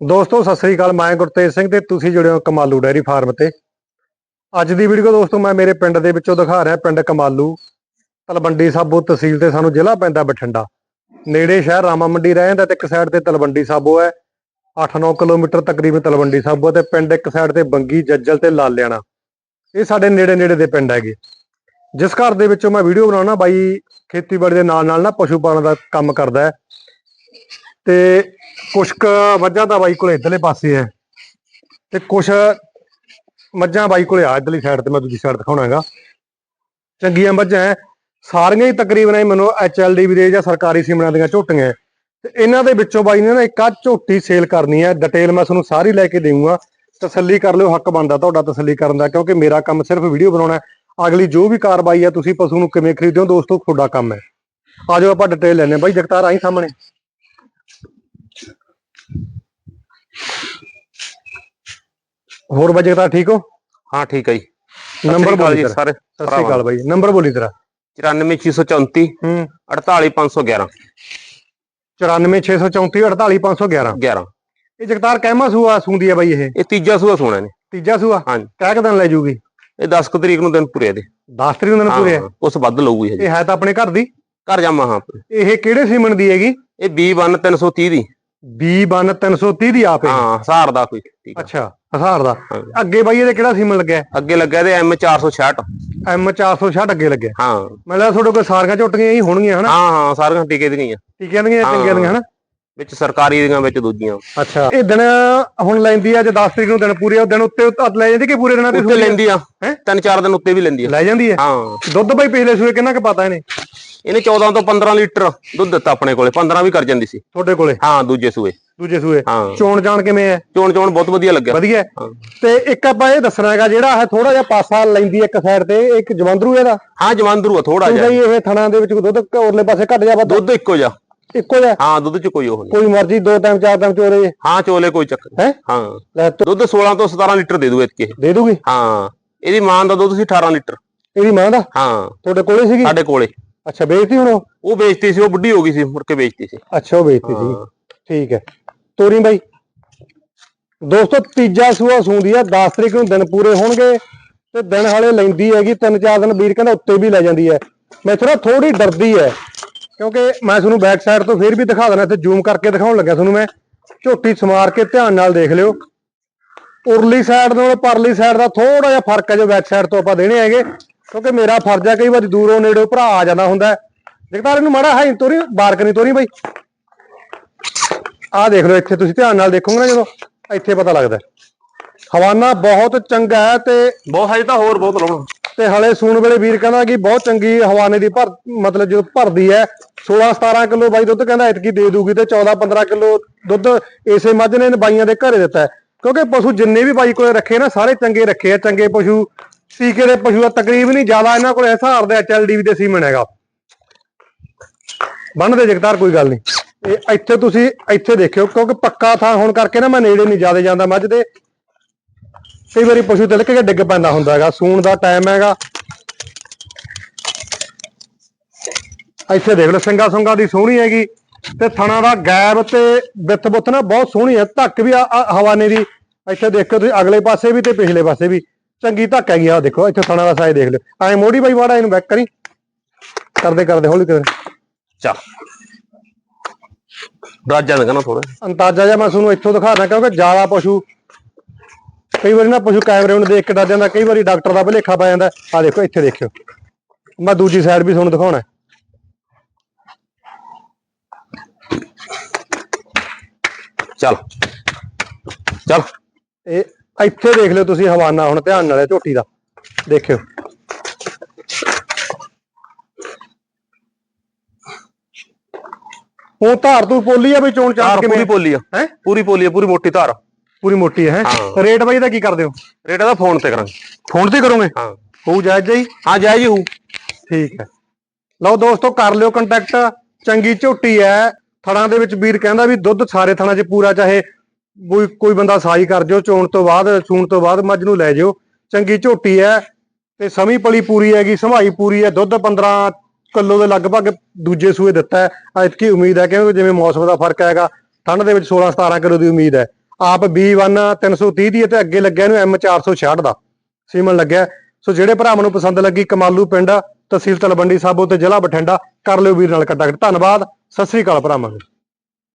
ਦੋਸਤੋ, ਸਤਿ ਸ੍ਰੀ ਅਕਾਲ, ਮੈਂ ਗੁਰਤੇਜ ਸਿੰਘ ਤੇ ਤੁਸੀਂ ਜੁੜੇ ਹੋ ਕਮਾਲੂ ਡੈਰੀ ਫਾਰਮ ਤੇ। ਅੱਜ ਦੀ ਵੀਡੀਓ ਦੋਸਤੋ, ਮੈਂ ਮੇਰੇ ਪਿੰਡ ਦੇ ਵਿੱਚੋਂ ਦਿਖਾ ਰਿਹਾ, ਪਿੰਡ ਕਮਾਲੂ, ਤਲਵੰਡੀ ਸਾਬੋ ਤਹਿਸੀਲ ਤੇ, ਸਾਨੂੰ ਜ਼ਿਲ੍ਹਾ ਪੈਂਦਾ ਬਠਿੰਡਾ। ਨੇੜੇ ਸ਼ਹਿਰ ਰਾਮਾ ਮੰਡੀ ਰਹਿੰਦਾ ਜਾਂਦਾ ਤੇ ਇੱਕ ਸਾਈਡ ਤੇ ਤਲਵੰਡੀ ਸਾਬੋ ਹੈ 8-9 ਕਿਲੋਮੀਟਰ ਤਕਰੀਬਨ ਤਲਵੰਡੀ ਸਾਬੋ ਹੈ ਤੇ ਪਿੰਡ ਇੱਕ ਸਾਈਡ ਤੇ ਬੰਗੀ, ਜੱਜਲ ਤੇ ਲਾਲਿਆਣਾ ਇਹ ਸਾਡੇ ਨੇੜੇ ਨੇੜੇ ਦੇ ਪਿੰਡ ਹੈਗੇ। ਜਿਸ ਘਰ ਦੇ ਵਿੱਚੋਂ ਮੈਂ ਵੀਡੀਓ ਬਣਾਉਣਾ, ਬਾਈ ਖੇਤੀਬਾੜੀ ਦੇ ਨਾਲ ਨਾਲ ਨਾ ਪਸ਼ੂ ਪਾਲਣ ਦਾ ਕੰਮ ਕਰਦਾ ਹੈ। ਤੇ ਕੁਛ ਕ ਮੱਝਾਂ ਤਾਂ ਬਾਈ ਕੋਲੇ ਇਧਰਲੇ ਪਾਸੇ ਹੈ ਤੇ ਕੁਛ ਮੱਝਾਂ ਬਾਈ ਕੋਲੇ ਆ ਇਧਰਲੀ ਸਾਈਡ ਤੇ, ਮੈਂ ਦੂਜੀ ਸਾਈਡ ਦਿਖਾਉਣਾਗਾ ਚੰਗੀਆਂ ਮੱਝਾਂ ਹੈ ਸਾਰੀਆਂ ਹੀ ਤਕਰੀਬਨ ਇਹ ਮੈਨੂੰ ਐਚਐਲਡੀ ਵੀ ਦੇ ਜਾਂ ਸਰਕਾਰੀ ਸਿਮਰਾਂ ਦੀਆਂ ਝੋਟੀਆਂ ਤੇ ਇਹਨਾਂ ਦੇ ਵਿੱਚੋਂ ਬਾਈ ਨੇ ਨਾ ਇੱਕ ਆ ਝੋਟੀ ਸੇਲ ਕਰਨੀ ਹੈ ਡਿਟੇਲ ਮੈਂ ਤੁਹਾਨੂੰ ਸਾਰੀ ਲੈ ਕੇ ਦੇਵਾਂਗਾ ਤਸੱਲੀ ਕਰ ਲਿਓ, ਹੱਕ ਬਣਦਾ ਤੁਹਾਡਾ ਤਸੱਲੀ ਕਰਨ ਦਾ, ਕਿਉਂਕਿ ਮੇਰਾ ਕੰਮ ਸਿਰਫ ਵੀਡੀਓ ਬਣਾਉਣਾ ਹੈ ਅਗਲੀ ਜੋ ਵੀ ਕਾਰਵਾਈ ਹੈ ਤੁਸੀਂ ਪਸ਼ੂ ਨੂੰ ਕਿਵੇਂ ਖਰੀਦਦੇ ਹੋ, ਦੋਸਤੋ, ਤੁਹਾਡਾ ਕੰਮ ਹੈ ਆਜੋ ਆਪਾਂ ਡਿਟੇਲ ਲੈਣੇ ਬਾਈ ਜਗਤਾਰ, ਆਈ ਸਾਹਮਣੇ। ਹੋਰ ਬਾਈ ਜਗਤਾਰ ਠੀਕ ਹੋ? ਹਾਂ ਠੀਕ ਹੈ ਜੀ। ਨੰਬਰ ਬੋਲੀ ਜੀ ਤੇਰਾ। ਸਾਰੇ ਸਤਿ ਸ਼੍ਰੀ ਅਕਾਲ ਬਾਈ। ਨੰਬਰ ਬੋਲੀ ਤੇਰਾ। 94634 ਹੂੰ। 48511 94634 48511 11 ਇਹ ਜਗਤਾਰ ਕਹਿਮਾ ਸੂਆ ਸੂੰਦੀ ਹੈ ਬਾਈ ਇਹ। ਇਹ ਤੀਜਾ ਸੂਆ ਸੋਣਾ ਨੇ ਤੀਜਾ ਸੂਆ? ਹਾਂਜੀ। ਕਹਿ ਕੇ ਦਿਨ ਲੈ ਜੂਗੀ? ਇਹ 10 ਕੁ ਤਰੀਕ ਨੂੰ ਦਿਨ ਪੂਰੇ ਦੇ 10 ਤਰੀਕ ਨੂੰ ਦਿਨ ਪੂਰੇ ਹਾਂ, ਉਸ ਵੱਧ ਲਊਗੀ ਇਹ ਹੈ ਤਾਂ ਆਪਣੇ ਘਰ ਦੀ? ਘਰ ਜਾਮਾ ਹਾਂ ਇਹ ਕਿਹੜੇ ਸੀਮਨ ਦੀ ਹੈਗੀ? ਇਹ B1 330 ਦੀ। B1 330 ਦੀ ਆਪੇ ਹਾਂ। ਹਸਾਰ ਦਾ ਕੋਈ ਠੀਕ ਆ। ਅੱਛਾ ਹਜ਼ਾਰ ਦਾ। ਹਾਂ। ਅੱਗੇ ਬਾਈ ਇਹਦੇ ਕਿਹੜਾ ਸੀਮਨ ਲੱਗਿਆ? ਅੱਗੇ ਲੱਗਾ ਇਹਦੇ M466 M460 ਅੱਗੇ ਲੱਗਿਆ। ਹਾਂ। ਮੈਨੂੰ ਲੱਗਦਾ ਤੁਹਾਡੇ ਕੋਲ ਸਾਰੀਆਂ ਝੋਟੀਆਂ ਹੀ ਹੋਣਗੀਆਂ ਹਨਾ? ਹਾਂ ਹਾਂ ਸਾਰੀਆਂ ਟੀਕੇ ਦੀਆਂ ਹੀ ਟੀਕਿਆਂ ਦੀਆਂ ਹਾਂ। ਚੰਗੀਆਂ ਦੀਆਂ ਹਨਾ? ਵਿੱਚ ਸਰਕਾਰੀ ਦੀਆਂ ਵਿੱਚ ਦੂਜੀਆਂ। ਅੱਛਾ। ਇਹ ਦਿਨ ਹੁਣ ਲੈਂਦੀ ਆ ਜੇ 10 ਤਰੀਕ ਨੂੰ ਦਿਨ ਪੂਰੇ ਆ, ਉਹ ਦਿਨ ਉੱਤੇ ਉੱਤੇ ਲੈ ਜਾਂਦੀ ਕਿ ਪੂਰੇ ਦਿਨਾਂ ਦੇ ਉੱਤੇ? ਲੈਂਦੀ ਆ। ਹੈਂ? ਤਿੰਨ ਚਾਰ ਦਿਨ ਉੱਤੇ ਵੀ ਲੈਂਦੀ ਆ। ਲੈ ਜਾਂਦੀ ਹੈ ਹਾਂ। ਦੁੱਧ ਬਾਈ ਪਿਛਲੇ ਸੂਏ ਕਿੰਨਾ ਕੁ ਪਤਾ ਇਹਨੇ? ਇਹਨੇ 14 ਤੋਂ 15 ਲੀਟਰ ਦੁੱਧ ਦਿੱਤਾ ਆਪਣੇ ਕੋਲੇ 15 ਵੀ ਕਰ ਜਾਂਦੀ ਸੀ। ਤੁਹਾਡੇ ਕੋਲੇ? ਹਾਂ ਦੂਜੇ ਸੂਏ। ਦੂਜੇ ਸੂਏ। ਹਾਂ। ਚੋਣ ਜਾਣ ਕਿਵੇਂ ਹੈ ਚੋਣ ਚੋਣ ਬਹੁਤ ਵਧੀਆ ਲੱਗਿਆ। ਵਧੀਆ। ਤੇ ਇੱਕ ਆਪਾਂ ਇਹ ਦੱਸਣਾ ਹੈਗਾ ਜਿਹੜਾ ਹੈ ਥੋੜਾ ਜਿਹਾ ਪਾਸਾ ਲੈਂਦੀ ਇੱਕ ਸਾਈਡ ਤੇ ਇੱਕ ਜਵੰਦਰੂ ਇਹਦਾ? ਹਾਂ ਜਵੰਦਰੂ ਆ ਥੋੜਾ ਜਿਹਾ। ਇਹ ਥਣਾ ਦੇ ਵਿੱਚ ਦੁੱਧ ਉਰਲੇ ਪਾਸੇ ਘਟ ਜਾ ਦੁੱਧ ਇੱਕੋ ਜਿਹਾ। ਇੱਕੋ ਜਿਹਾ? ਹਾਂ ਦੁੱਧ ਚ ਕੋਈ ਉਹ ਨਹੀਂ। ਕੋਈ ਮਰਜ਼ੀ ਦੋ ਟਾਈਮ ਚਾਰ ਟਾਈਮ ਚੋਰੇ। ਹਾਂ ਚੋਲੇ ਕੋਈ ਚੱਕਰ। ਹੈ? ਹਾਂ। ਲੈ ਤੂੰ ਦੁੱਧ 16 ਤੋਂ 17 ਲੀਟਰ ਦੇ ਦੂ ਇਤਕੇ। ਦੇ ਦੂਗੀ? ਹਾਂ। ਇਹਦੀ ਮਾਂ ਦਾ ਦੁੱਧ ਸੀ 18 ਲੀਟਰ। ਇਹਦੀ ਮਾਂ ਦਾ? ਹਾਂ। ਤੁਹਾਡੇ ਕੋਲੇ ਸੀਗੀ? ਸਾਡੇ ਕੋਲੇ। ਅੱਛਾ ਵੇਚਤੀ ਹੁਣ ਉਹ? ਉਹ ਵੇਚਤੀ ਸੀ ਉਹ ਬੁੱਢੀ ਹੋ ਗਈ ਸੀ ਮੁੜ ਕੇ ਵੇਚਤੀ ਸੀ। ਅੱਛਾ ਉਹ ਵੇਚਤੀ ਸੀ ਠੀਕ ਹੈ। ਤੋਰੀ ਬਾਈ। ਦੋਸਤੋ ਤੀਜਾ ਸੂਆ ਸੂੰਦੀ ਆ 10 ਤਰੀਕ ਨੂੰ ਦਿਨ ਪੂਰੇ ਹੋਣਗੇ ਤੇ ਦਿਨ ਹਾਲੇ ਲੈਂਦੀ ਹੈਗੀ ਤਿੰਨ ਚਾਰ ਦਿਨ ਵੀਰ ਕਹਿੰਦਾ ਉੱਤੇ ਵੀ ਲੈ ਜਾਂਦੀ ਹੈ। ਮੈਂ ਥੋੜਾ ਥੋੜੀ ਡਰਦੀ ਹੈ। ਕਿਉਂਕਿ ਮੈਂ ਤੁਹਾਨੂੰ ਬੈਕ ਸਾਈਡ ਤੋਂ ਫੇਰ ਵੀ ਦਿਖਾ ਦੇਣਾ ਤੇ ਜ਼ੂਮ ਕਰਕੇ ਦਿਖਾਉਣ ਲੱਗਿਆ ਤੁਹਾਨੂੰ ਮੈਂ। ਝੋਟੀ ਸਮਾਰ ਕੇ ਧਿਆਨ ਨਾਲ ਦੇਖ ਲਿਓ। ਉਰਲੀ ਸਾਈਡ ਨਾਲ ਪਰਲੀ ਸਾਈਡ ਦਾ ਥੋੜਾ ਜਿਹਾ ਫ਼ਰਕ ਹੈ ਜੋ ਬੈਕ ਸਾਈਡ ਤੋਂ ਆਪਾਂ ਦੇਣੇ ਹੈਗੇ। ਕਿਉਂਕਿ ਮੇਰਾ ਫਰਜ਼ ਹੈ ਕਈ ਵਾਰੀ ਦੂਰੋਂ ਨੇੜੋਂ ਭਰਾ ਆ ਜਾਂਦਾ ਹੁੰਦਾ ਹੈ। ਜਗਤਾਰ, ਇਹਨੂੰ ਮਾੜਾ ਹਾਈ ਤੋਰੀ, ਬਾਰਕ ਨਹੀਂ ਤੋਰੀ ਬਾਈ। ਆਹ ਦੇਖ ਲਓ, ਇੱਥੇ ਤੁਸੀਂ ਧਿਆਨ ਨਾਲ ਦੇਖੋਗੇ ਨਾ ਜਦੋਂ, ਇੱਥੇ ਪਤਾ ਲੱਗਦਾ ਹੈ। ਹਵਾਨਾ ਬਹੁਤ ਚੰਗਾ ਹੈ ਤੇ ਬਹੁਤ, ਹਜੇ ਤਾਂ ਹੋਰ ਬਹੁਤ ਲਾਉਣਾ। ਤੇ ਹਲੇ ਸੂਣ ਵੇਲੇ ਵੀਰ ਕਹਿੰਦਾ ਕਿ ਬਹੁਤ ਚੰਗੀ ਹਵਾਨੇ ਦੀ ਭਰ, ਮਤਲਬ ਜਦੋਂ ਭਰਦੀ ਹੈ 16 17 ਕਿਲੋ ਬਾਈ ਦੁੱਧ ਕਹਿੰਦਾ ਇਤਕੀ ਦੇ ਦੂਗੀ ਤੇ 14 15 ਕਿਲੋ ਦੁੱਧ ਇਸੇ ਮੱਝ ਨੇ ਬਾਈਆਂ ਦੇ ਘਰੇ ਦਿੱਤਾ ਕਿਉਂਕਿ ਪਸ਼ੂ ਜਿੰਨੇ ਵੀ ਬਾਈ ਕੋਲੇ ਰੱਖੇ ਨਾ, ਸਾਰੇ ਚੰਗੇ ਰੱਖੇ ਆ, ਚੰਗੇ ਪਸ਼ੂ ਟੀਕੇ ਦੇ ਪਸ਼ੂ ਆ, ਤਕਰੀਬਨ ਹੀ ਜ਼ਿਆਦਾ ਇਹਨਾਂ ਕੋਲੇ ਹਿਸਾਰ ਦੇ ਐਚਐਲਡੀ ਦੇ ਸੀਮਨ ਹੈਗਾ। ਬੰਨਦੇ ਜਗਤਾਰ, ਕੋਈ ਗੱਲ ਨਹੀਂ। ਇਹ ਇੱਥੇ ਤੁਸੀਂ ਇੱਥੇ ਦੇਖਿਓ, ਕਿਉਂਕਿ ਪੱਕਾ ਥਾਂ ਹੋਣ ਕਰਕੇ ਨਾ ਮੈਂ ਨੇੜੇ ਨਹੀਂ ਜ਼ਿਆਦਾ ਜਾਂਦਾ ਮੱਝ ਦੇ। ਕਈ ਵਾਰੀ ਪਸ਼ੂ ਤਿਲਕ ਕੇ ਡਿੱਗ ਪੈਂਦਾ ਹੁੰਦਾ ਹੈਗਾ ਸੂਣ ਦਾ ਟਾਈਮ ਹੈਗਾ। ਇੱਥੇ ਦੇਖ ਲਓ ਸਿੰਗਾ ਸੁੰਗਾ ਦੀ ਸੋਹਣੀ ਹੈਗੀ ਤੇ ਥਣਾ ਦਾ ਗੈਬ ਤੇ ਵਿੱਥ ਬੁੱਥ ਨਾ ਬਹੁਤ ਸੋਹਣੀ ਹੈ ਧੱਕ ਵੀ ਆ- ਹਵਾਨੇ ਦੀ ਇੱਥੇ ਦੇਖੋ ਤੁਸੀਂ ਅਗਲੇ ਪਾਸੇ ਵੀ ਤੇ ਪਿਛਲੇ ਪਾਸੇ ਵੀ। ਚੰਗੀ ਧੱਕ ਹੈਗੀ ਆ ਦੇਖੋ ਇੱਥੇ ਥਣਾ ਦਾ ਸਾਈਜ਼ ਦੇਖ ਲਿਓ। ਐ ਮੋੜੀ ਬਾਈ ਮਾੜਾ ਇਹਨੂੰ ਬੈਕ ਕਰੀ। ਕਰਦੇ ਕਰਦੇ ਹੌਲੀ ਕਰ। ਚੱਲ। ਰਾਜਾ ਦਾ ਕਹਣਾ ਥੋੜਾ ਅੰਦਾਜ਼ਾ ਜਿਹਾ ਮੈਂ ਤੁਹਾਨੂੰ ਇੱਥੋਂ ਦਿਖਾਦਾ ਕਿਉਂਕਿ ਜ਼ਿਆਦਾ ਪਸ਼ੂ ਕਈ ਵਾਰੀ ਨਾ ਪਸ਼ੂ ਕੈਮਰੇ ਨੂੰ ਦੇਖ ਕੇ ਡਰ ਜਾਂਦਾ ਕਈ ਵਾਰੀ ਡਾਕਟਰ ਦਾ ਭੁਲੇਖਾ ਪੈ ਜਾਂਦਾ। ਆ ਦੇਖੋ ਇੱਥੇ ਦੇਖਿਓ। ਮੈਂ ਦੂਜੀ ਸਾਈਡ ਵੀ ਤੁਹਾਨੂੰ ਦਿਖਾਉਣਾ। ਚੱਲ। ਚੱਲ। ਇਹ ਇੱਥੇ ਦੇਖ ਲਿਓ ਤੁਸੀਂ ਹਵਾਨਾ ਹੁਣ ਧਿਆਨ ਨਾਲ ਝੋਟੀ ਦਾ। ਦੇਖਿਓ। ਉਹ ਧਾਰ ਤੂੰ ਪੋਲੀ ਆ ਵੀ ਚੋਣ ਚਾਹ ਧਾਰ ਕਿਵੇਂ ਪੂਰੀ ਪੋਲੀ ਆ। ਹੈ? ਪੂਰੀ ਪੋਲੀ ਆ ਪੂਰੀ ਮੋਟੀ ਧਾਰ। ਆ। ਪੂਰੀ ਮੋਟੀ ਹੈ ਹਾਂ। ਰੇਟ ਬਾਈ ਦਾ ਕੀ ਕਰਦੇ ਹੋ? ਰੇਟ ਇਹਦਾ ਫੋਨ ਤੇ ਕਰਾਂਗੇ। ਫੋਨ ਤੇ ਕਰੋਗੇ? ਹਾਂ। ਹੋਊ ਜਾਇਜ਼ ਜਾਈ? ਹਾਂ ਜਾਇਜ਼ ਹੂ। ਠੀਕ ਹੈ। ਲਓ ਦੋਸਤੋ ਕਰ ਲਿਓ ਕੰਟੈਕਟ ਚੰਗੀ ਝੋਟੀ ਹੈ। ਥੜਾਂ ਦੇ ਵਿੱਚ ਵੀਰ ਕਹਿੰਦਾ ਵੀ ਦੁੱਧ ਸਾਰੇ ਥਣਾਂ 'ਚ ਪੂਰਾ ਚਾਹੇ ਕੋਈ ਕੋਈ ਬੰਦਾ ਸਾਈ ਕਰ ਜਿਓ ਚੋਣ ਤੋਂ ਬਾਅਦ ਸੂਣ ਤੋਂ ਬਾਅਦ ਮੱਝ ਨੂੰ ਲੈ ਜਿਓ ਚੰਗੀ ਝੋਟੀ ਹੈ ਤੇ ਸਮੀ ਪਲੀ ਪੂਰੀ ਹੈਗੀ ਸਮਾਈ ਪੂਰੀ ਹੈ। ਦੁੱਧ 15 ਕਿਲੋ ਦੇ ਲਗਭਗ ਦੂਜੇ ਸੂਏ ਦਿੱਤਾ ਹੈ। ਐਤਕੀ ਉਮੀਦ ਹੈ ਕਿਉਂਕਿ ਜਿਵੇਂ ਮੌਸਮ ਦਾ ਫ਼ਰਕ ਹੈਗਾ ਠੰਡ ਦੇ ਵਿੱਚ 16 17 ਕਿਲੋ ਦੀ ਉਮੀਦ ਹੈ। ਆਪ B1 330 ਦੀ ਹੈ ਤੇ ਅੱਗੇ ਲੱਗਿਆ ਇਹਨੂੰ M466 ਦਾ। ਸੀਮਨ ਲੱਗਿਆ। ਸੋ ਜਿਹੜੇ ਭਰਾਵਾਂ ਨੂੰ ਪਸੰਦ ਲੱਗੀ, ਕਮਾਲੂ ਪਿੰਡ ਤਹਿਸੀਲ ਤਲਵੰਡੀ ਸਾਬੋ ਤੇ ਜ਼ਿਲ੍ਹਾ ਬਠਿੰਡਾ। ਕਰ ਲਿਓ ਵੀਰ ਨਾਲ ਕੰਟੈਕਟ ਧੰਨਵਾਦ। ਸਤਿ ਸ੍ਰੀ ਅਕਾਲ ਭਰਾਵਾਂ ਨੂੰ।